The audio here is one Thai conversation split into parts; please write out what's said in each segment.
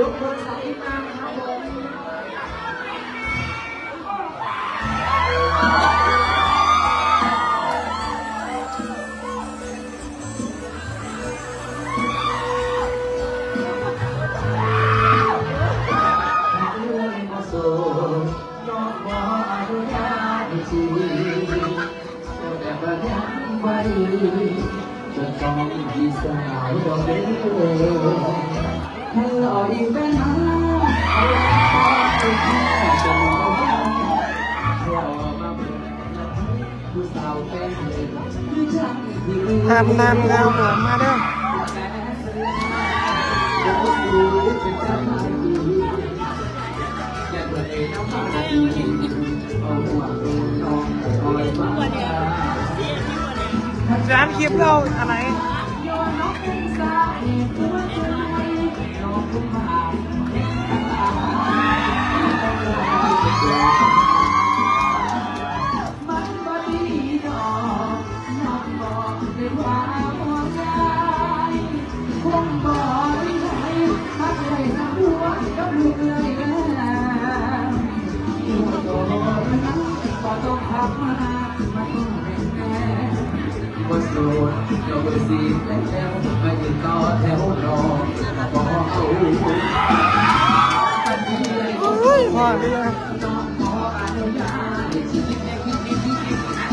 ยกโทรศัพท์ขึ้นมานะครับผมเรื่องมาสู่นอกหมออนุญาตให้ชีแต่ว่ายังไม่จนต้องที่สาวดอกเบี้ย ให้หล่ออีกเป็นหาเอาไปแค่จะมองเรามาเป็นผู้สาวเป็นเด็กที่ช่างที่ทำนำเงาผมมาเด้อร้านคลิปเราอะไร ต้องขับมามาต้องเป็นโสดเดี๋ยวบ่สิแล้วมายืนต่อแถวรอบ่เอาอุ้ยพ่อเรือน้องขออนุญาตให้ชีวิตแม่คิดดีที่ดีจะ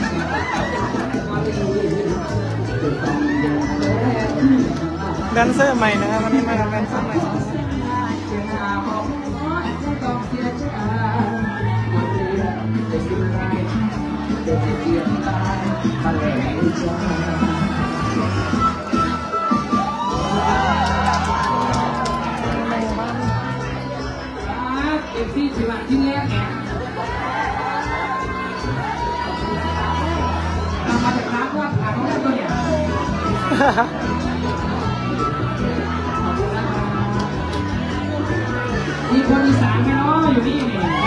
แดนเซอร์ใหม่นะครับวันนี้มากับแดนเซอร์ใหม่ เอฟซีชีวันที่แรกเนี่ยทำมาจากน้ำว่าขายของได้ตัวเนี่ยมีคนอีสานไหมเนาะอยู่นี่นี่ล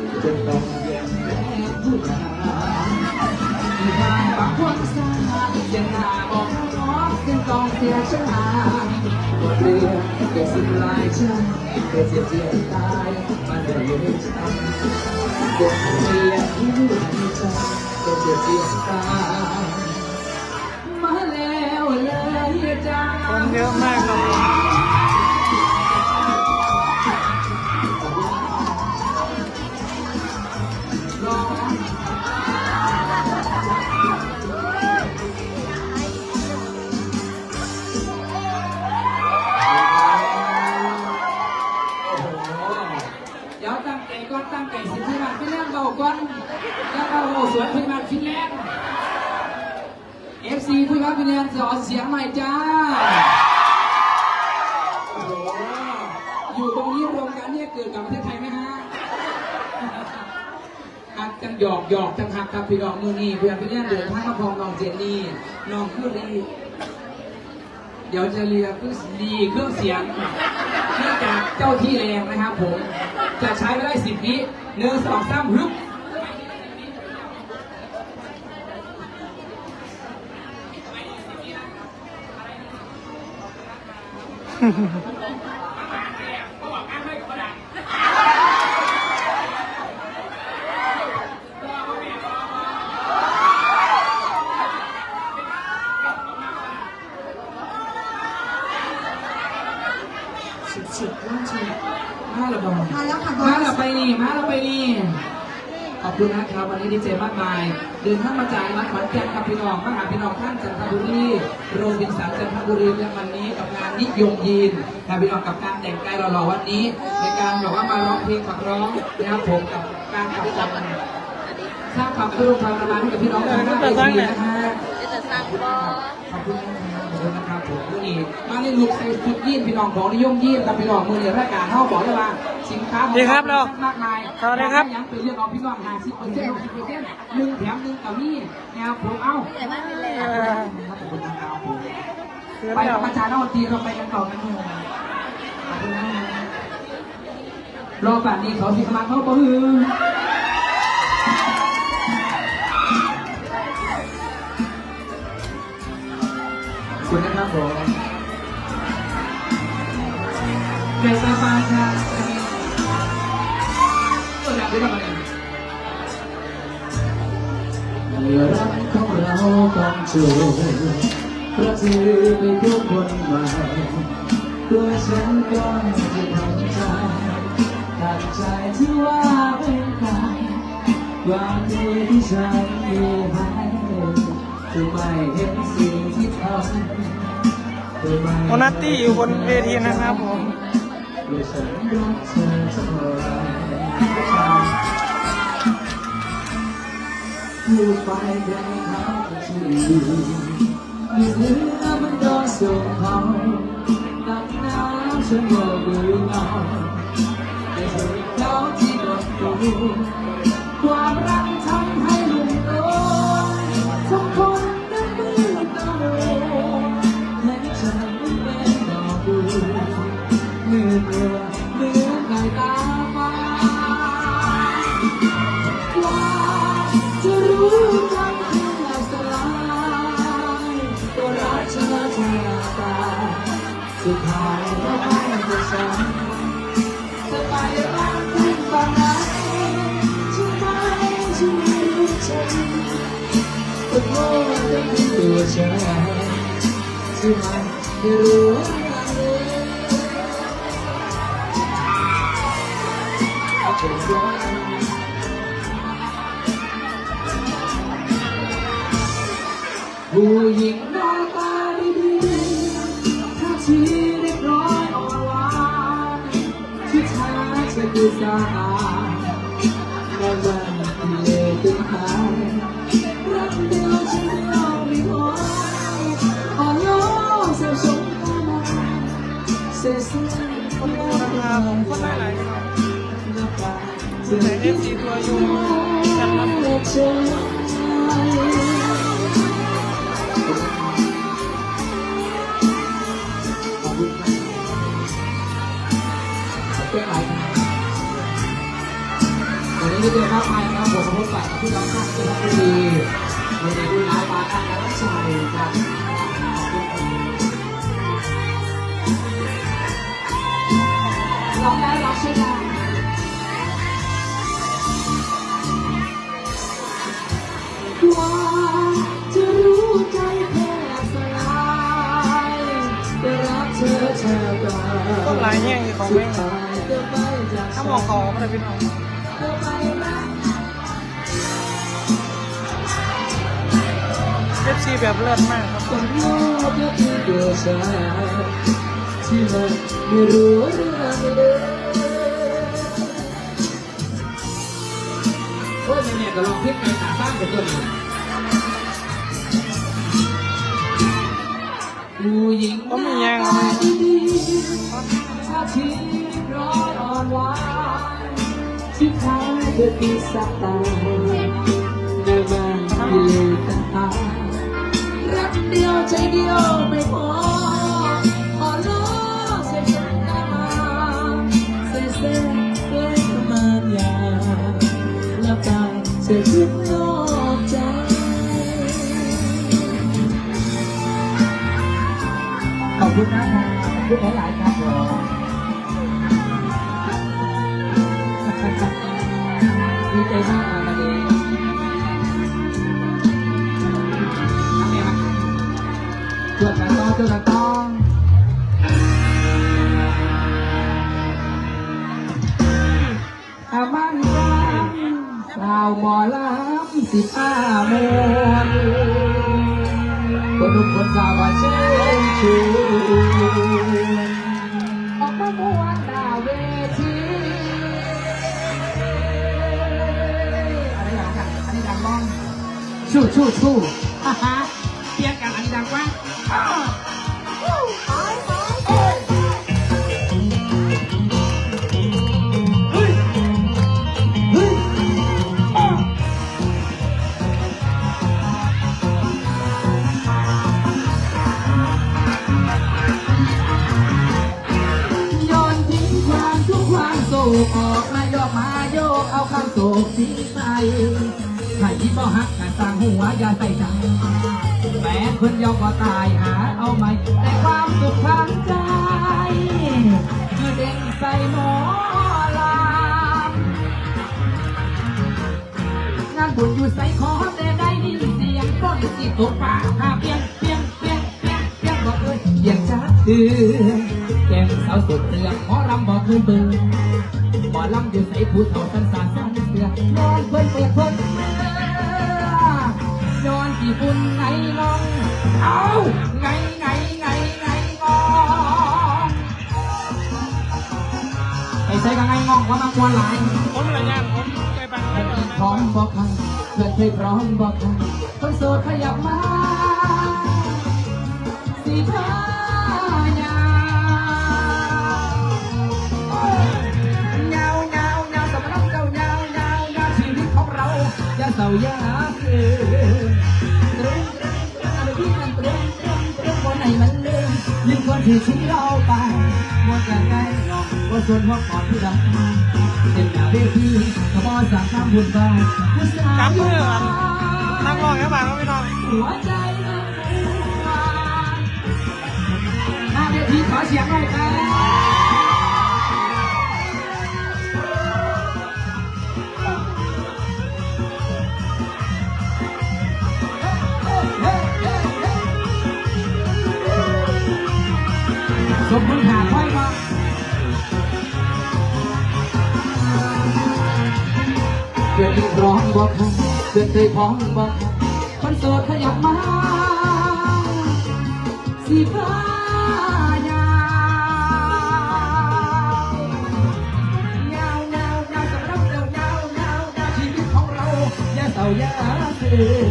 ยความห่วงใยงบอกไม่ได้รักเลยกับหัวทำลูกเลยแล้วโอ้ดีนะว่าต้องทำมามันแน่แน่โอ้โซโอ้สีแล้วมาอยู่ต่อแถวรอจะบอกเอาถ้าเป็นไปก็เพื่อต้องขออนุญาตให้ชีวิตถ้าเป็นมายันพอะต้องแย่แม่ผู้ชายที่ทางปากคนสายังหาบอกน้องยังต้องเสียชาบทเรียนเกิดสิ้นลายฉันเกิดเสียเจียตายมันเดือดร้อนฉันบทเรียนที่รู้ใจเกิดเสียเจียตายมาแล้วเลยจ้าคนเยอะมากครับ เดี๋ยวจะเรียกดีเครื่องเสียงเนื่องจากเจ้าที่แรงนะครับผม จะใช้ไม่ได้สิบนี้หนึ่งสองสามฮึบฉิบฉิบล่าชิบ มาแล้วบอ มาแล้วค่ะบอ มา ส แล้วไปนี่ มาแล้วไปนี่ ขอบ คุณนะครับวันนี้ดีเจมากมาย เดินทางมาจากรัฐขอนแก่นกับพี่น้องมาหาพี่น้องท่านจันทบุรีโรบินสันจันทบุรีและวันนี้กับงานนิยมยีนนะพี่น้องกับการแต่งกายหล่อๆวันนี้ในการแบบว่ามาร้องเพลงขับร้องนะครับผมกับการขับร้องสร้างความรู้ความประมาณให้กับพี่น้องทางหน้าเวทีนะฮะจะสั่งบอขอบคุณนะครับขอบคุณนะครับผมมือนี้มาในลูกใส่ชุดยีนพี่น้องของนิยมยีนแต่พี่น้องมือนี้รายการเขาบอกเลยว่าสินค้าของ ดีครับเรามากมายสวัสดีครับยังเป็นเรื่องของพี่น้องหาสิบเปอร์เซ็นต์หกสิบเปอร์เซ็นต์หนึ่งแถมหนึ่งกับนี่แนวผมเอ้าไปกับอาจารย์นอกทีเราไปกันต่อกันเลยขอะรอป่านนี้เขาสิกำลังเข้าปืนขอบคุณนะครับผมเกรซาฟาครับ ตัวอย่างด้วยกันมาเนี่ยเมื่อรักของเราต้องจบเพราะเธอไปพบคนใหม่ตัวฉันก็จะทำใจตัดใจที่ว่าเป็นใครความดีที่ฉันมีให้เธอไม่เห็นสิ่งที่ทำโอนัตตี้อยู่บนเวทีนะครับผม อยู่ไรพูดไปเดินเขาจะช่วยดูมีเรือมันโดนส่งเขาตักน้ำฉันก็ดูเงาแต่เธอเขาที่โดนตัวความรัก ไม่รู้ฉันก็โง่ได้ที่ตัวฉันที่มันไม่รู้อะไรเลยผู้หญิงหน้าตาดีๆท่าทีเรียบร้อยอ่อนหวานที่แท้จะดูสาด วตึงหายรัก เดียวฉันยอมไม่พออ่อนล้อเสียสมตามาเสียสิ่งคนดูนะครับผมคนได้หลายพี่น้องน้ำตาดูแต่เอฟซีตัวอยู่กันรับเลือกเชื่อขอบคุณครับเป็นไรวันนี้เจอมากมายนะครับผมพบกับพี่น้องท่านที่รักดีวันนี้ดูน้ำปลาท่านและรักชัยครับร้องได้ร้องใช่ไหมกว่าจะรู้ใจแทบสลายแต่รักเธอแทบตายต้นหลายแย่งอยู่ของสุแม่ดงท้ายก็ไปจากถ้ามองเขาก็ไม่ได้พี่น้อง ซี่แบบเลิศมากครับโลกก็คือตัวฉันที่มันไม่รู้เรื่องเลยโอ้ยแม่ๆก็ลองพลิกไปตาบ้างกับตัวนี้ผู้หญิงก็มีแย่งหเลน้ายตาดีๆถ้าที่ร้อยอ่อนหวานที่ท้ก็คือสักตาในวันที่เลวกันตา เดียวใจเดียวไม่พออ่อนล้อเสียจนหน้ามาเสียเสียด้วยประมาณยาแล้วตาเสียทุกนอกใจ ขอบคุณนะครับขอบคุณหลายๆ จวดกันต้องจวดกันต้องอามันรังสาวหมอลำสิบห้ามวนคนทุกคนสาวเชิญชวนออกมามวนหน้าเวทีอะไรดังกันอันนี้ดังบ้องชู่ชู่ชู่ฮ่าฮ่าเปรียนกันอันนี้ดังกว่าาความโศกทิ้งไปใครที่บ่ฮักกันต่างหัวอย่าใส่ใจแม้คนยอมก็ตายหาเอาใหม่ แต่ความสุขทางใจคือเด้งใส่หมอลำงานบุญอยู่ใส่ขอแต่ได้ยินเสียงต้นสิตกฟ้าหาเพียงเพียงเพียงเพียงเพียงบอกเลยเพียงจ้าเตือนแก้มสาวสุดเรืองหมอลำบอกคือเบื่อ หมอลำอยู่ใส่ผู้เฒ่าสันสานสันเสือนอนเพิ่นเปิดเพิ่นเมื่อนอนกี่บุญไงน้อง เอาไงไงไงไงงอไอ้ใส่กันไงงองว่ามาควนหลายผมอะไรย่างผมไปบังไปพร้อมบอกใครเพื่อนเคยพร้อมบอกใครคนโสดขยับมาสีพาย ยาเศร้าอย่าเสื่อตรงตรงตรงอะไรที่มันตรงตรงตรึงบนไหนมันลืมยืนคนที่ทิ้งเราไปหมดกันได้หรอกว่าส่วนหัวก่อนผู้ใดเต็มหน้าเวทีขบอนสั่งข้ามบุญบาผู้สาวจับมือกันนั่งรอแค่บางก็ไม่ต้องหัวใจมันหวานหน้าเวทีขอเสียงหน่อยครับ เพื่อนร้อมบอกคันเพื่อนเคยพร้อมบอกคันคนโสดขยับมาสีฟ้ายาวยาวยาวยาวสำหรับเรายาวยาวยาวชีวิตของเราอย่าเศร้าอย่าเสื่อ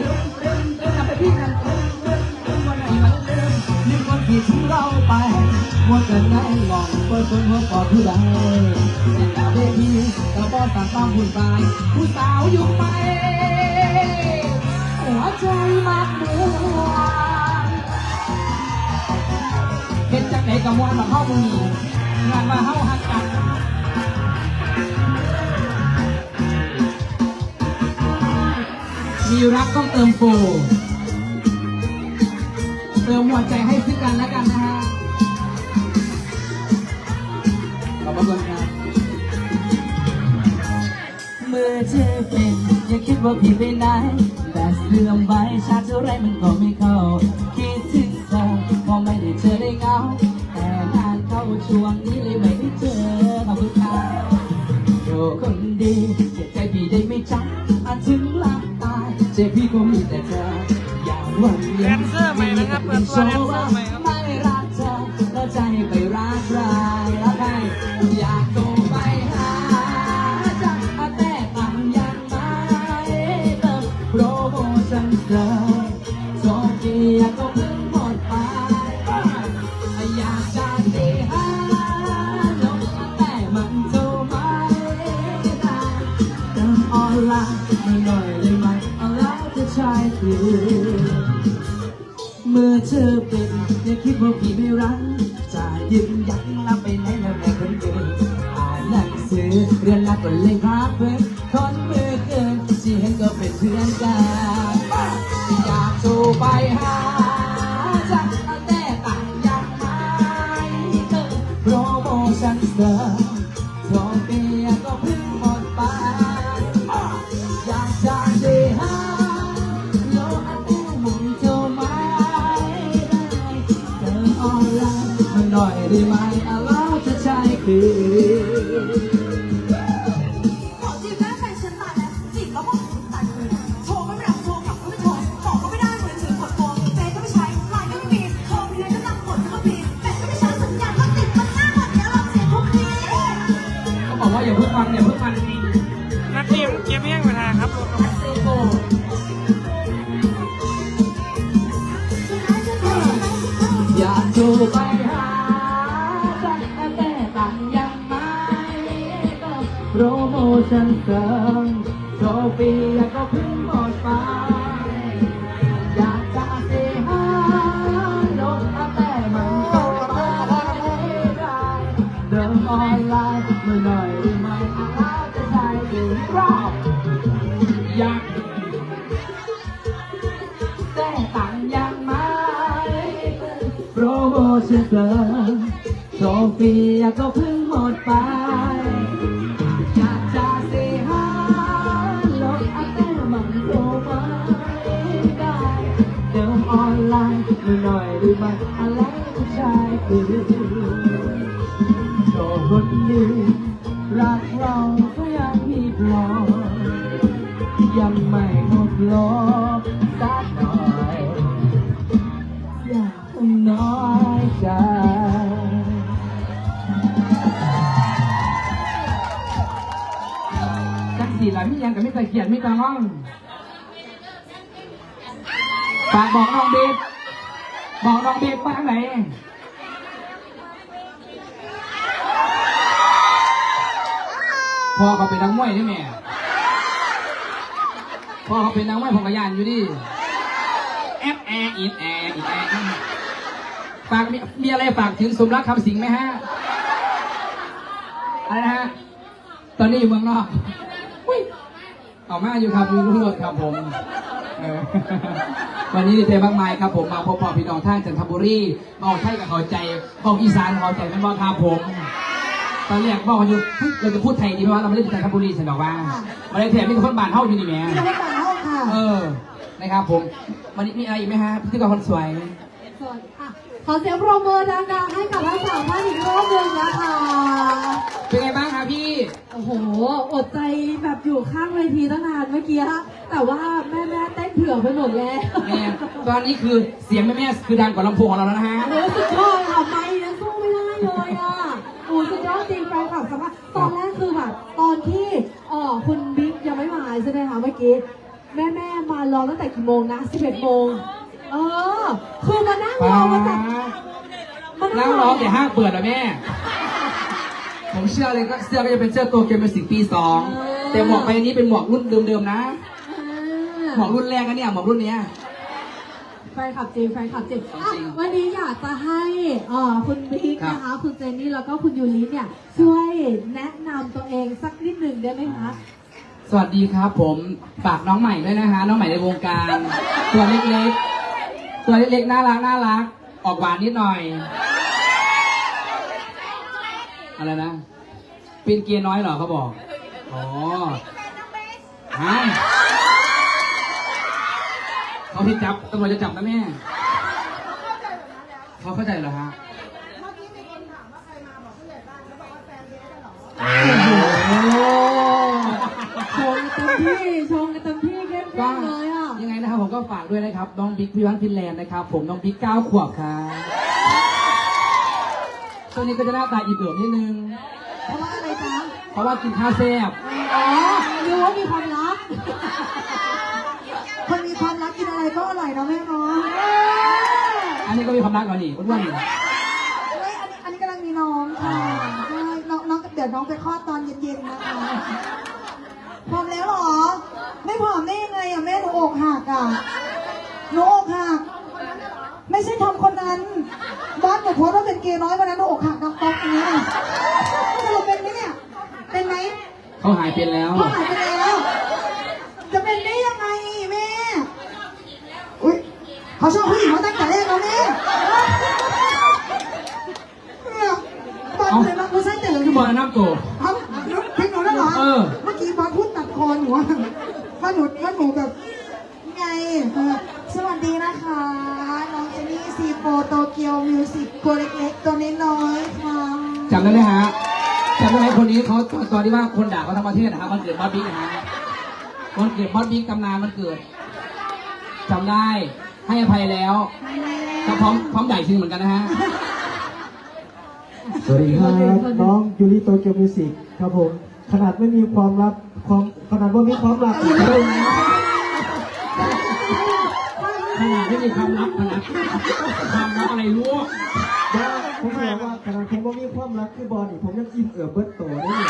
เริ่มเริ่มเริ่มทำไปพี่นั่นเริ่มเริ่มเริ่มวันไหนมันเริ่มลืมคนที่ทิ้งเราไปวแต่นั่งมองเปิดคนหัวปอดผู้ใดแต่ด วเวทีกระบอกต่างต้องหุ่นไปผู้สาวอยู่ไป หัวใจมักมวนเห็นจากไหนกับมวนมาเข้ามืองานมาเข้าหักกันมีรักต้องเติมโฟเติมหัวใจให้ซึ่งกันและกันนะฮะขอบคุณ อเธอเป็นอย่าคิดว่าพี่ไปไหน แต่เสื่อมไปชาติเท่าไรมันก็ไม่เข้า คิดถึงเธอพอไม่ได้เจอได้เงา แต่งานเข้าช่วงนี้เลย ที่เห็นก็เป็นเพื่อนกันอยากโทรไปหาจะแต่ต่างยังไม่เกินโปรโมชั่นเสริมโทรเปียก็เพิ่งหมดไปอยากจะได้หาโลอันเดียวมันจะไม่ได้เติมออนไลน์มาหน่อยได้ไหมเอาแล้วจะใช้คือ โปรโมชั่นเสริมโชว์ฟรีก็เพิ่งหมดไปอยากจะเสียหายลงแต่มันก็ไม่ได้เดินออนไลน์ไม่หน่อยหรือไม่อาจจะใช้ถึงรอบอยากแต่ต่างยังไม่โปรโมชั่นเกินโซเฟียก็เพิ่งหมดไป ไม่หน่อะไรก็ใช่คือโชว์คนดีรักเราก็ยังมีพลอยยังไม่หมดลมสักหน่อยอยากน้อยใจจักสีหลังมียังกับไม่ตะเกียนไม่ตะห้องฝากบอกน้องเบส บอกน้องเบสไปทางไหนพ่อเขาเป็นนักมวยนี่แม่พ่อเขาเป็นนางไม้ผมกระยานอยู่ดิแอฟแออีดแออีแอฝากมีมีอะไรฝากถึงสมรักคำสิงไหมฮะอะไรนะฮะตอนนี้อยู่เมืองนอกอุ้ยออกมาอยู่ครับมีลุงรถครับผม เออวันนี้ดีใจมากมายครับผมมาพบปะพี่น้องท่านจันทบุรีมาเอาไทยกับเขาใจบอกอีสานเขาใจแม่นบ่ครับผม ตอนแรกบอกกันอยู่เฮ้ยเราจะพูดไทยดีไหมว่าเราไม่ได้เป็นจันทบุรีฉันบอกว่ามาเลยแถมมีคนบ้านเฮาอยู่นี่แหม่จะไม่ต่างห้องค่ะเออ นะครับผม วันนี้มีอะไรอีกไหมฮะพิธีกรคนสวย ส่วนอะขอเสียงปรบมือดังๆให้กับทั้งสามท่านอีกรอบหนึ่งนะคะ เป็นไงบ้างคะพี่ โอ้โห อดใจแบบอยู่ข้างเวทีตั้งนานเมื่อกี้ฮะ แต่ว่าแม่แม่ๆเต้นเผื่อไปหมดแล้วแม่ตอนนี้คือเสียงแม่ๆคือดังกว่าลำโพงของเราแล้วนะฮะ โอ้โหสุดยอดอะไม่ยังสู้ไม่ได้เลยอะโอ้สุดยอดจริงแฟนคลับสำหรับตอนแรกคือแบบตอนที่เออคุณบิ๊กยังไม่มาใช่ไหมคะเมื่อกี้แม่แม่ๆมารอตั้งแต่กี่โมงนะ11โมงเออคือมานั่งรป้าอมาจากมานั่งร้องแต่ห้างเปิดอะแม่ ผมเชื่อเลยก็เสื้อก็จะเป็นเสื้อตัวเกมเป็นสิปีสอง แต่หมวกใบนี้เป็นหมวกรุ่นเดิมๆนะ หมวกรุ่นแรกนะเนี่ยหมวกรุ่นเนี้ย แฟนคลับจริงแฟนคลับจริงอะจริงวันนี้อยากจะให้เอ่อคุณบิ๊กครับ นะคะ คุณเจนนี่แล้วก็คุณยูริเนี่ยช่วยแนะนำตัวเองสักนิดหนึ่งได้ไหมคะ สวัสดีครับผมฝากน้องใหม่ด้วยนะฮะน้องใหม่ในวงการ ตัวเล็กๆ ตัวเล็กๆน่ารักน่ารัก ออกหวานนิดหน่อย อะไรนะเป็นเกียร์น้อยเหรอเขาบอกอ๋อฮะ เขาที่จับตำรวจจะจับนะแม่เขาเข้าใจเหรอฮะโอ้โหชงกันเต็มที่ชงกันเต็มที่เข้มก็ข้นเลยอะยังไงนะครับผมก็ฝากด้วยนะครับน้องบิ๊กพิวัฒน์ฟินแลนด์นะครับ ผมน้องบิ๊กเก้าขวบครับช่วงนี้ก็จะหน้าตาอิ่มเอิบนิดนึง เพราะว่าอะไรจ๊ะเพราะว่ากินข้าวแซ่บอ๋อรู้ว่ามีความลับ คนมีความลับกิน อะไรก็อร่อยนะแม่เนาะอันนี้ก็มีความรักก่อนนี่อ้วนๆนี่เฮ้ยอันนี้อันนี้กำลังมีน้องค่ะใช่น้องน้องเดี๋ยวน้องไปคลอดตอนเย็นๆนะคะพร้อมแล้วเหรอ ไม่พร้อมได้ยังไงอะแม่หนูอกหักอะหนูอกหักไม่ใช่ทอมคนนั้นบ้านหนูโพสต์ว่าเป็นเกย์น้อยวันนั้นหนูอกหักน้องต๊อกอย่างนี้อะสรุปเป็นไหมเนี่ยเป็นไหมเขาหายเป็นแล้วเขาหายไปแล้ว จะเป็นได้ยังไงแม่ อุ้ย เขาชอบผู้หญิงมาตั้งแต่แรกแล้วแม่เนี่ยบอลเลยมาไม่ใช่แต่ละคือบอลน้ำโกเอาเพลงหนูนั่นเหรอ เออ เมื่อกี้บอลพูดตัดคอหนูอะว่าหนูว่าหนูแบบไงเออสวัสดีนะคะ น้องเจนนี่ซีโฟโตเกียวมิวสิกตัวเล็กๆ ตัวน้อยๆค่ะจำได้ไหมฮะจำได้ไหมคนนี้เขาตอนตอนที่ว่าคนด่าเขาทั้งประเทศนะครับมันเกิดบอสบิ๊กนะฮะวันเกิดบอสบิ๊กตำนานมันเกิดจำได้ ให้อภัยแล้วก็พร้อมพร้อมใหญ่ชิงเหมือนกันนะฮะ สวัสดีครับน้องยูริโตเกียวมิวสิกครับผม ขนาดไม่มีความรับความขนาดว่ามีความรับขนาดไม่มีความลับขนาดความรับอะไรรู้ ผมบอกว่าขนาดผมว่ามีความรักคือบอลนี่ผมยังอิ่มเอือบเบิดโตได้อยู่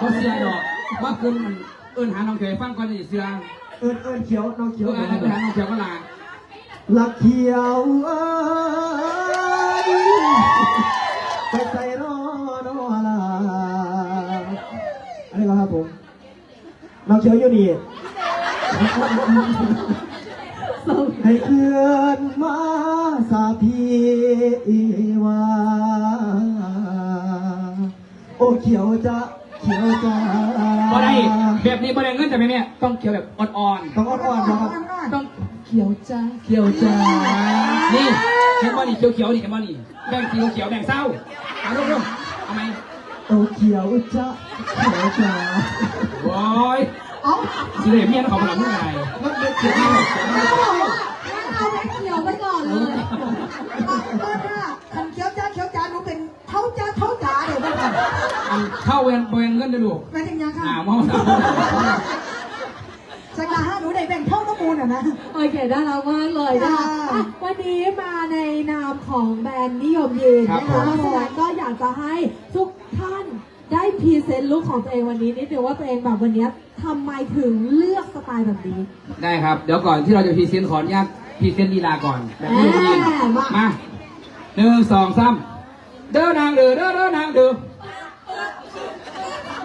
ก็เสียดอกว่าคืนมันเอิ้นหาน้องเคยฟังก่อนจะเสีย เอิญเอิญเขียวน้องเขียวอาจารน้องเขียวก็ลาลักเขียวไปใส่รอน้อลาอันนี้ก็ครับผมน้องเขียวอยู่นี่ให้เคลื่อนมาสาพีวาโอเขียวจะเขียวจะ แบบนี้บริเวณเงินจะไหมเนี่ยต้องเขียวแบบอ่อนๆต้องอ่อนๆนะครับต้องเขียวจ้าเขียวจ้านี่เขียวมานี่เขียวเขียวๆนี่เขียวมานี่แบ่งเขีเขียวๆแบ่งเศร้าเอาลูกๆเอาไหมโอเขียวจ้าเขียวจ้าโอ้ยอ้าสิเหลี่ยมเมียนเขามาหลังเมื่อไร่มันเขียวมากเอาเอาแบงค์เขียวไปก่อนเลยตอนหน้าคัเขียวจ้าเขียวจ้าหนูเป็นเท้าจ้าเท้า เข้าเวนเวนเงินได้ลูกแม่ถึงยังค่ะหนาวมากสักละห้าหนูได้แบ่งเท่าน้ำมูลอะนะ โอเคได้แล้วมากเลยนะวันนี้มาในนามของแบรนด์นิยมยืนนะคะเพราะฉะนั้นก็อยากจะให้ทุกท่านได้พรีเซนต์ลุคของตัวเองวันนี้นิดเดียวว่าตัวเองแบบวันนี้ทำไมถึงเลือกสไตล์แบบนี้ ได้ครับ เดี๋ยวก่อนที่เราจะพรีเซนต์ขออนุญาตพรีเซนต์ลีลาก่อนแบบนี้มาหนึ่งสองสามเดินนางเดือเด้อเดินนางเดือ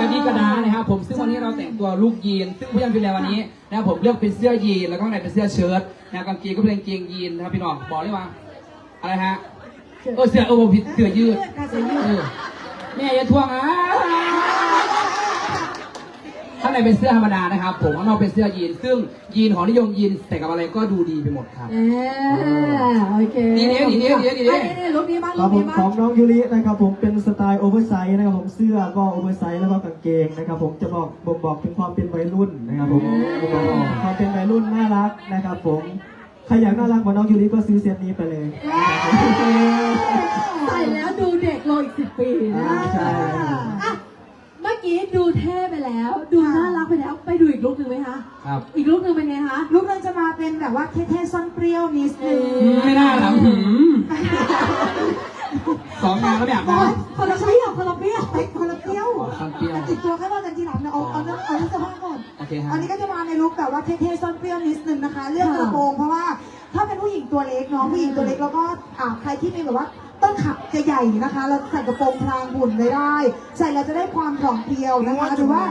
กระดีกระดานะครับผมซึ่งวันนี้เราแต่งตัวลูกยีน ซึ่งผู้ยังดูแลวันนี้นะครับผมเลือกเป็นเสื้อยีนแล้วก็ข้างในเป็นเสื้อเชิ้ตนะกางเกงก็เป็นกางเกงยีนนะครับพี่น้องบอกเลยว่า อะไรฮะเออเสื้อเออผมผิดเสื้อยืดค่ะเสื้อยืดเออแม่อย่าทวงอะ ข้างในเป็นเสื้อธรรมดานะครับ ผมข้างนอกเป็นเสื้อยีน ซึ่งยีนของนิยมยีนใส่กับอะไรก็ดูดีไปหมดครับ เออโอเคดีเด้ดีเด้ดีเด้ดีเด้อันนี้ลุกนี้บ้างคลุรับกผนี้มบ้าของงน้องยูรินะครับผมเป็นสไตล์โอเวอร์ไซส์นะครับผมเสื้อก็โอเวอร์ไซส์แล้วก็กางเกงนะครับผมจะบอกบ่งบอกถึงความเป็นวัยรุ่นนะครับผมความเป็นวัยรุ่นน่ารักนะครับผมใครอยากน่ารักเหมือนน้องยูริก็ซื้อเซตนี้ไปเลยนะครับผมใส่แล้วดูเด็กลงอีกสิบปีนะอ่าใช่ อะเมื่อ กี้ดูเท่ไปแล้ว ดูน่ารักไปแล้วไปดูอีกลุกหนึ่งไหมคะครับ อีกลุกหนึ่งเป็นไงคะ ลูกนึงจะมาเป็นแบบว่าเท่ๆซ่อนเปรี้ยวนิดนึงไม่น่าถามหืมสองงานแล้วแบบนะ คนละเปรี้ยวคนละเปรี้ยวไปคนละเปรี้ยวอ๋อซ่อนเปรี้ยวแต่ติดตัวแค่ว่ากันทีหลังนะเอาเอาเรื่องเอาเรื่องเสื้อผ้าก่อนโอเคฮะอันนี้ก็จะมาในลุคแบบว่าเท่ๆซ่อนเปรี้ยวนิดนึงนะคะ เรื่องกระโปรงเพราะว่าถ้าเป็นผู้หญิงตัวเล็กเนาะผู้หญิงตัวเล็กแล้วก็อ่าใครที่มีแบบว่า ต้นขาจะใหญ่นะคะเราใส่กระโปรงพรางหุ่นไว้ได้ ใส่เราจะได้ความผอมเพรียวนะคะหรือว่า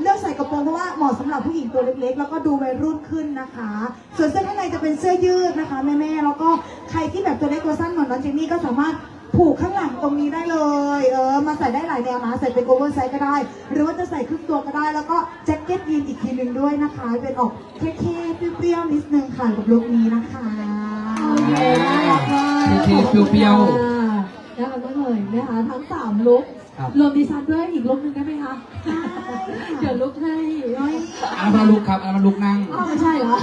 เลือกใส่กระโปรงเพราะว่าเหมาะสำหรับผู้หญิงตัวเล็กๆ แล้วก็ดูวัยรุ่นขึ้นนะคะ ส่วนเสื้อข้างในจะเป็นเสื้อยืดนะคะแม่ๆแล้วก็ใครที่แบบตัวเล็กตัวสั้นเหมือนน้องเจนนี่ก็สามารถผูกข้างหลังตรงนี้ได้เลย เออ มาใส่ได้หลายแนวนะ ใส่เป็นโอเวอร์ไซส์ก็ได้ หรือว่าจะใส่ครึ่งตัวก็ได้ แล้วก็แจ็คเก็ตยีนอีกทีหนึ่งด้วยนะคะ เป็นออกเท่ๆเปรี้ยวๆนิดนึงค่ะกับลุคนี้นะคะโอเคน่ารักมาก เท่ๆเปรี้ยวน่ารักมากเลยนะคะทั้งสามลุก ครับรวมดิฉันด้วยอีกลุกหนึ่งได้ไหมคะ เดี๋ยวลุกให้อันนั้นมันลุกครับอันนั้นมันลุกนั่ง อ้าวไม่ใช่เหรอ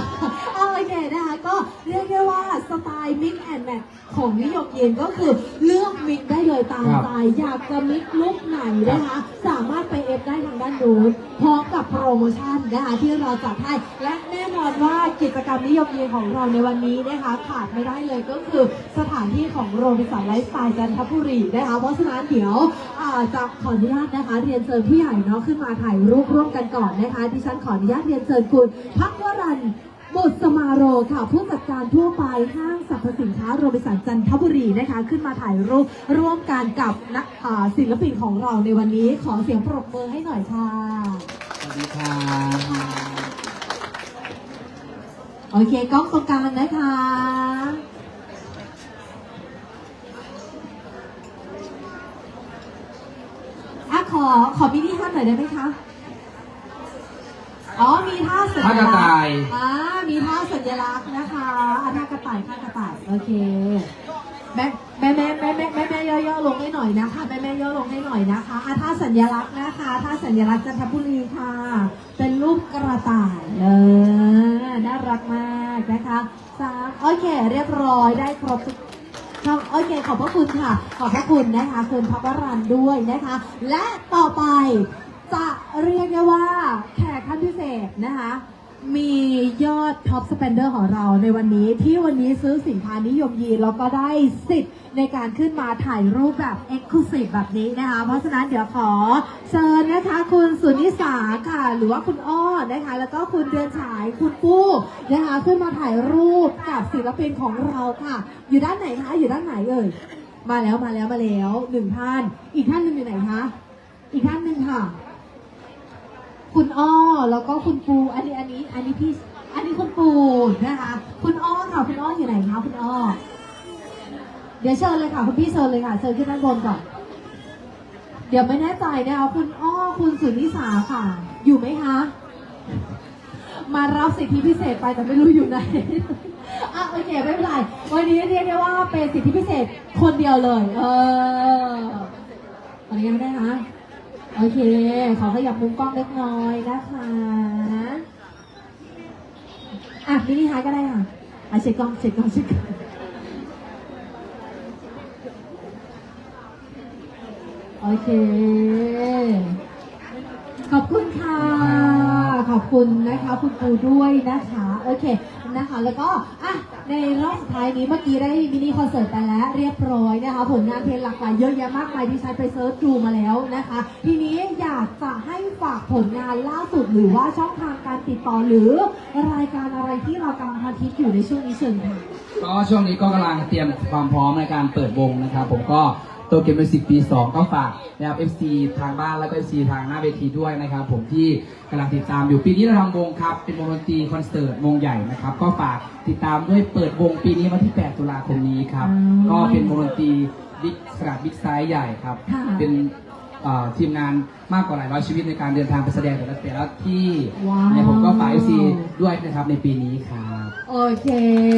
เอาโอเคนะคะก็เรียกได้ว่าสไตล์มิกแอนด์แมทของนิยมเย็นก็คือเลือกมิกได้เลยตามครับใจอยากจะมิกลุกไหนนะคะ สามารถไปเอฟได้ทางด้านนู้นพร้อมกับโปรโมชั่นนะคะที่เราจัดให้และแน่นอนว่ากิจกรรมนิยมเย็นของเราในวันนี้นะคะ ขาดไม่ได้เลยก็คือสถานที่ของโรบินสันไลฟ์สไตล์จันทบุรีนะคะเพราะฉะนั้นเดี๋ยวอ่าจะขออนุญาตนะคะ เรียนเชิญผู้ใหญ่เนาะขึ้นมาถ่ายรูปร่วมกันก่อนนะคะดิฉันขออนุญาตเรียนเชิญคุณพักวรันท์บุษมาโรค่ะ ผู้จัดการทั่วไปห้างสรรพสินค้าโรบินสันจันทบุรีนะคะ ขึ้นมาถ่ายรูปร่วมกันกับนักอ่าศิลปินของเราในวันนี้ขอเสียงปรบมือให้หน่อยค่ะ สวัสดีครับโอเคกล้องตรงกลางนะคะ อะขอขอมินิฮันหน่อยได้ไหมคะ อ๋อมีท่าสัญท่ากระลักษต่ายณ์อ่ามีท่าสัญลักษณ์นะคะอะท่ากระต่ายท่ากระต่ายโอเคแม่แม่แม่แม่แม่แม่แม่ย่อๆลงให้หน่อยนะคะแม่แม่ย่อลงให้หน่อยนะคะอะท่าสัญลักษณ์นะคะท่าสัญลักษณ์จันทบุรีค่ะ เป็นรูปกระต่ายเออน่ารักมากนะคะสามโอเค เรียบร้อยได้ครบทุก ครับโอเคขอบพระคุณค่ะ ขอบพระคุณนะคะคุณพักวรันด้วยนะคะ และต่อไปจะเรียกได้ว่าแขกท่านพิเศษนะคะ มียอดท็อปสเปนเดอร์ของเราในวันนี้ที่วันนี้ซื้อสินค้านิยมยีนแล้วก็ได้สิทธิ์ในการขึ้นมาถ่ายรูปแบบ e x c l u s i v e แบบนี้นะคะ เพราะฉะนั้นเดี๋ยวขอเชิญนะคะ คุณสุนิสาค่ะ หรือว่าคุณอ้อนะคะ แล้วก็คุณเดือนฉายคุณปู้นะคะ ขึ้นมาถ่ายรูปกับศิลปินของเราค่ะ อยู่ด้านไหนคะอยู่ด้านไหนเอ่ยมาแล้วมาแล้วมาแล้วหนึ่งท่าน อีกท่านหนึ่งอยู่ไหนคะอีกท่านหนึ่งค่ะ คุณอ้อแล้วก็คุณปูอันนี้อันนี้อันนี้พี่อันนี้คุณปูนะคะ คุณอ้อค่ะคุณอ้ออยู่ไหนคะคุณอ้อเดี๋ยวเชิญเลยค่ะคุณพี่เชิญเลยค่ะเชิญขึ้นด้านบนก่อนเดี๋ยวไม่แน่ใจนะคะคุณอ้อคุณสุนิสาค่ะ อยู่ไหมคะมารับสิทธิพิเศษไปแต่ไม่รู้อยู่ไหนอะโอเคไม่เป็นไรวันนี้เรียกได้ว่าเป็นสิทธิพิเศษคนเดียวเลย เออออนุญาตได้คะ โอเค ขอขยับมุมกล้องเล็กน้อยนะคะอะมินิฮาร์ทก็ได้ค่ะอะเช็คกล้องเช็คกล้องเช็คกล้องโอเค ขอบคุณค่ะ ขอบคุณนะคะ คุณปูด้วยนะคะ โอเค นะคะ แล้วก็ อะ ในรอบสุดท้ายนี้เมื่อกี้ได้มินิคอนเสิร์ตไปแล้วเรียบร้อยนะคะ ผลงานเพลงหลากหลายเยอะแยะมากมายที่ใช้ไปเซิร์ชดูมาแล้วนะคะ ทีนี้อยากจะให้ฝากผลงานล่าสุดหรือว่าช่องทางการติดต่อหรือรายการอะไรที่เรากำลังฮอตฮิตอยู่ในช่วงนี้เชิญค่ะ ก็ช่วงนี้ก็กำลังเตรียมความพร้อมในการเปิดวงนะครับ ผมก็ ตัวเกมมิวสิกปี 2 ก็ฝากนะครับ FC ทางบ้านแล้วก็ FC ทางหน้าเวทีด้วยนะครับ ผมที่กำลังติดตามอยู่ปีนี้เราทำวงครับ เป็นวงดนตรีคอนเสิร์ตวงใหญ่นะครับ ก็ฝากติดตามด้วยเปิดวงปีนี้วันที่ 8 ตุลาคมนี้ครับอืมก็เป็นวงดนตรีบิ๊กขนาดบิ๊กไซส์ใหญ่ครับค่ะเป็นเอ่อทีมงานมากกว่าหลายร้อยชีวิตในการเดินทางไปแสดงแต่ละแต่ละที่ว้าวเนี่ยผมก็ฝาก FC ด้วยนะครับในปีนี้ครับ โอเค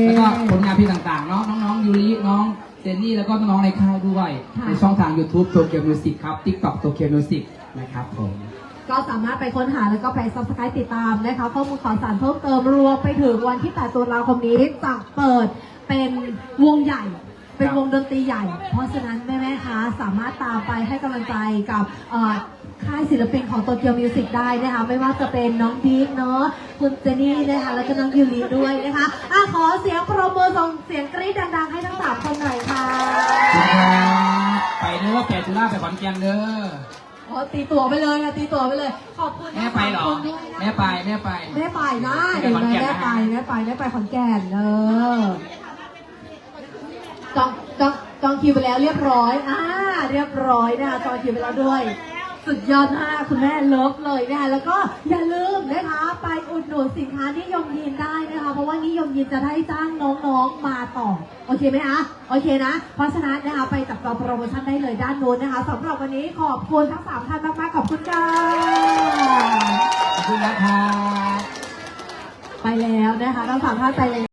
แล้วก็ผลงานเพลงต่างๆเนาะน้องๆยูริน้อง เจนนี่แล้วก็น้องๆในค่ายด้วย ค่ะ ในช่องทาง YouTube โตเกียวมิวสิกครับ TikTok โตเกียวมิวสิกนะครับผม ก็สามารถไปค้นหาแล้วก็ไป subscribe ติดตามนะคะข้อมูลข่าวสารเพิ่มเติมรวมไปถึงวันที่ 8 ตุลาคมนี้จะเปิดเป็นวงใหญ่ เป็นวงดนตรีใหญ่ เพราะฉะนั้นแม่ๆคะสามารถตามไปให้กำลังใจกับเอ่อ ค่ายศิลปินของโตเกียวมิวสิกได้นะคะ ไม่ว่าจะเป็นน้องบิ๊กเนาะคุณเจนี่นะคะแล้วก็น้องยูริด้วยนะคะอะขอเสียงปรบมือส่งเสียงกรี๊ดดังๆให้ทั้งสามคนหน่อยค่ะไปเด้อแปดตุลาไปขอนแก่นเด้อโอ้ตีตั๋วไปเลยอะตีตั๋วไปเลย ขอบคุณแม่ไปเหรอทั้งสามคนด้วยนะคะแม่ไปแม่ไปแม่ไปนะแม่เห็นไปไหมขอนแก่นแม่ไปนะแม่ไปแม่ไปขอนแก่นเออจองจองจองคิวไปแล้วเรียบร้อยอ่าเรียบร้อยนะคะจองคิวไปแล้วด้วย สุดยอดมากคุณแม่เลิฟเลยนะคะแล้วก็อย่าลืมนะคะ ไปอุดหนุนสินค้านิยมยีนได้นะคะ เพราะว่านิยมยีนจะได้จ้างน้องๆมาต่อ โอเคไหมคะโอเคนะ เพราะฉะนั้นนะคะไปจับจองโปรโมชั่นได้เลยด้านโน้นนะคะสำหรับวันนี้ขอบคุณทั้งสามท่านมากๆขอบคุณค่ะขอบคุณนะครับไปแล้วนะคะทั้งสามท่านไปแล้ว